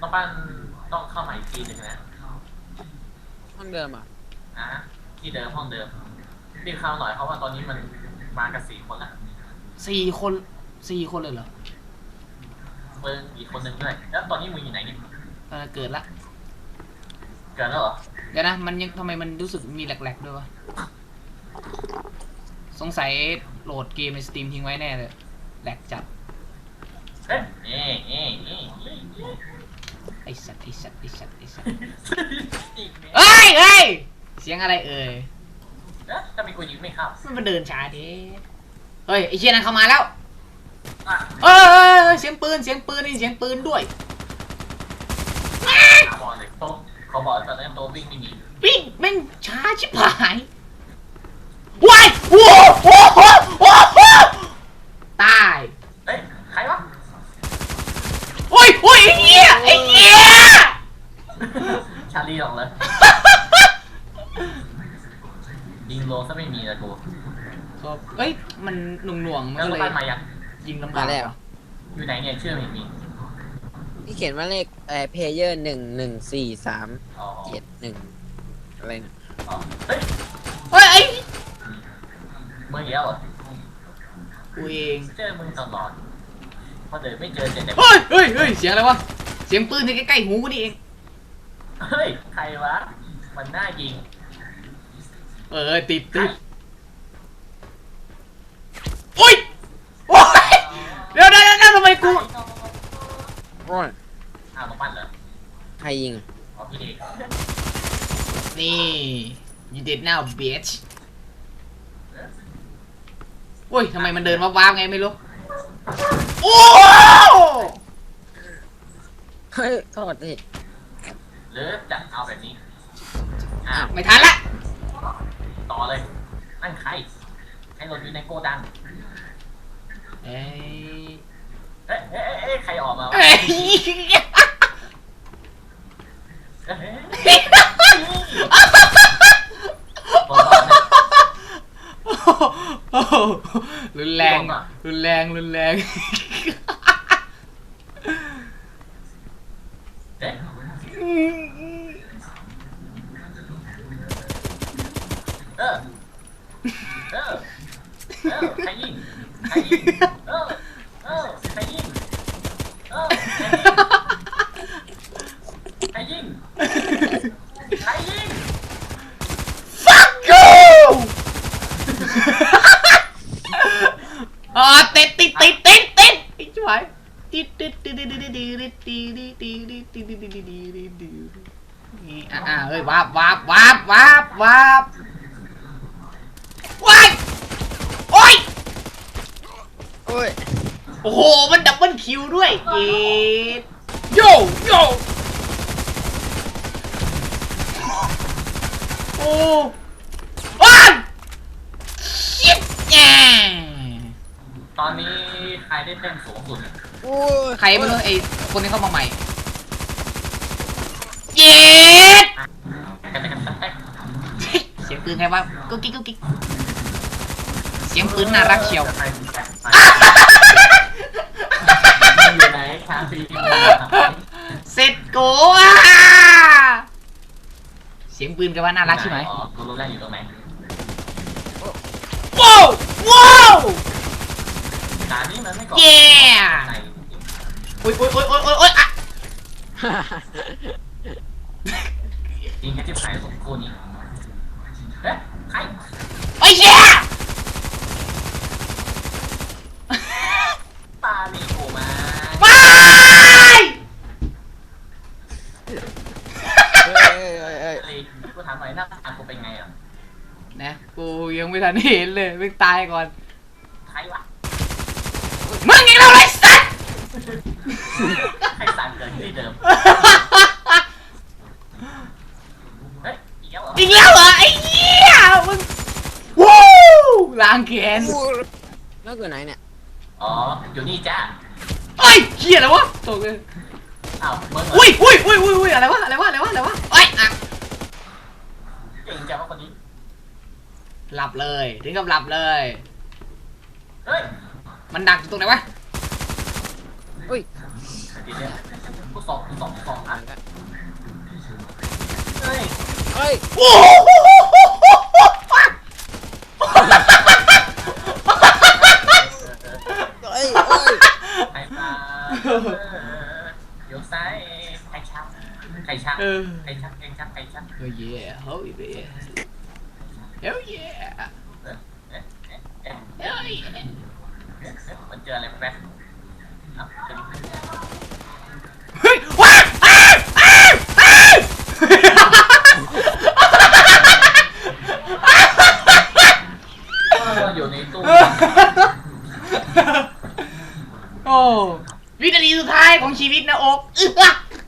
น้องปั้นต้องเข้ามาอีกทีหนึ่งนะห้องเดิมอะอะที่เดิมห้องเดิมรีบเข้าหน่อยเพราะว่าตอนนี้มันมากันสี่คนละสี่คนสี่คนเลยเหรอมึงอีกคนหนึ่งด้วยแล้วตอนนี้มึงอยู่ไหนเนี่ยเออเกิดละเกิดแล้วเหรอเดี๋ยวนะมันยังทำไมมันรู้สึกมีแหลกๆด้วยวะสงสัยโหลดเกมในสตรีมทิ้งไว้แน่เลยแหลกจัดเอ๊ะเอ๊ะเอ๊ะเอ๊ะเอ๊ะเอ๊ะไอสัตว์ไอสัตว์ไอสัตว์ไอสัตว์อีกเนี่ยเอ้ยเอ้ยเสียงอะไรเอ่ยเอ๊ะทำไมกูยิงไม่เข้ามันมาเดินช้าดิเฮ้ยไอเชี่ยนั่นเข้ามาแล้วอะเอ้ยเอ้ยเอ้ยเสียงปืนเสียงปืนนี่เสียงปืนด้วยหาบอลเลยโต๊ะเขาบอกตอนนั้นโต๊ะวิ่งไม่มีวิ่งแม่งช้าชิบหายว้ายโอ้โหโอ้โหโอ้โหตาย เอ้ยใครวะ โอ้ยโอ้ยไอ้เหี้ยไอ้เหี้ย ชาลีหรอกเลย ยิงโลซะไม่มีเลยกูครับเอ้ย มันหน่วงหน่วงๆมันแล้วก็ลูเลกยปั้นมายังยิงลำมาบากแล้วอยู่ไหนเนี่ยชื่อไม่มีที่เขียนว่าเลขเอ่อเพเยอร์หนึ่งหนึ่งสี่สามอ๋อเจ็ดหนึ่งอะไรนะอ๋อเฮ้ยเฮ้ยไอ้มึงอีกแล้วเหรอกูเองเจอมึงตลอดพอเดินไม่เจอเจอแต่เฮ้ยเฮ้ยเฮ้ยเสียงอะไรวะ เสียงปืนที่ใกล้ๆหูกูนี่เอง เฮ้ยใครวะมันน่ายิง เออติดติดโอ้ยโอ้ยเดี๋ยวเดี๋ยวเดี๋ยวทำไมกูโอ้ยอ้าวมาปั้นเหรอใครยิง อ๋อพี่เอกนี่ you did now bitch โอ้ยทำไมมันเดินว้าวๆไงไม่รู้ โอ้เฮ้ยโทษดิหรือจะเอาแบบนี้ อ้าวไม่ทันละ ต่อเลย นั่นใครใครหล่นอยู่ในโกดัง เอ้ยเอ๊ะเอ๊ะเอ๊ะเอ๊ะใครออกมาวะเอ้ยเอ๊ะเอ๊ะบอกว่าเนี่ยโอ้โหรุนแรงรุนแรง รุนแรง เอ๊ะเออเออ เออใครยิงใครยิงเออเออใครยิงเออใครยิงใครยิง fuck you อ่าติดติดติดติดติดไอ้ช่วยติดติดติดติดติดติดติดติดติดติดติดติดติดติดติดติดติดนี่อ่าอ่าเฮ้ยวาบวาบวาบวาบวาบว้ายโอ้ย โอ้ยโอ้โห มันดับเบิลคิวด้วยเย็ดโยโยโอ้ว้ายชิบแง่ตอนนี้ใครได้เต้นสูงสุดโอ้ยใครไม่รู้ไอ้คนที่เข้ามาใหม่ เย็ดกันกันกันเสียงปืนใครวะกุ๊กกิ๊กกุ๊กกิ๊ก เสียงปืนน่ารักเชียวใครอยู่ไหนคาฟีเสร็จโกอะเสียงปืนกันว่าน่ารักใช่ไหมอ๋อกูรู้แล้วอยู่ตรงไหนว้าวว้าวด่านนี้มันไม่ก่อเย้ไหนโอ้ยโอ้ยโอ้ยโอ้ยโอ้ยโอ้ยอะยิงแค่ที่ไผ่สมคู่นี้เอ๊ะใครไอ้เชี่ยามหน่อยหน้าตากูเป็นไงอะนะกูยังไม่ทันเห็นเลยมึงตายก่อนใครวะมึงอีกแล้วไรสัตว์ใครสั่งเกิดที่เดิมเฮ้ยอีกแล้วเหรออีกแล้วเหรอไอ้เหี้ยมึงวู้ล้างแขนแล้วอยู่ไหนเนี่ยอ๋ออยู่นี่จ้าเอ้ยเหี้ยอะไรวะตกเลยอ้าวมึงเหรออุ้ยอุ้ยอุ้ยอุ้ยอุ้ยอะไรวะอะไรวะอะไรวะอะไรวะเอ้ยอะ เก่งจังว่าคนนี้ หลับเลยถึงกับหลับเลย เฮ้ยมันดักอยู่ตรงไหนวะอุ้ยดีเนี่ยกูลูกสองลูกสองลูกสองอะเฮ้ย เฮ้ย โอ้โห เฮ้ยเฮ้ย ใครมา เดี๋ยวซ้ายใครชักใครชักเออใครชักใครชักใครชักเฮ้ยเฮ้ยเฮ้ยเฮ้ยเออเอ๊ะเอ๊ะเอ๊ะเฮ้ยเอ๊ะมันเจออะไรแป๊บอะเป็นเฮ้ยว้าวอ้าวอ้าวอ้าวเอออยู่ในตู้ โอ้วินาที สุดท้ายของชีวิตนะโอ๊ก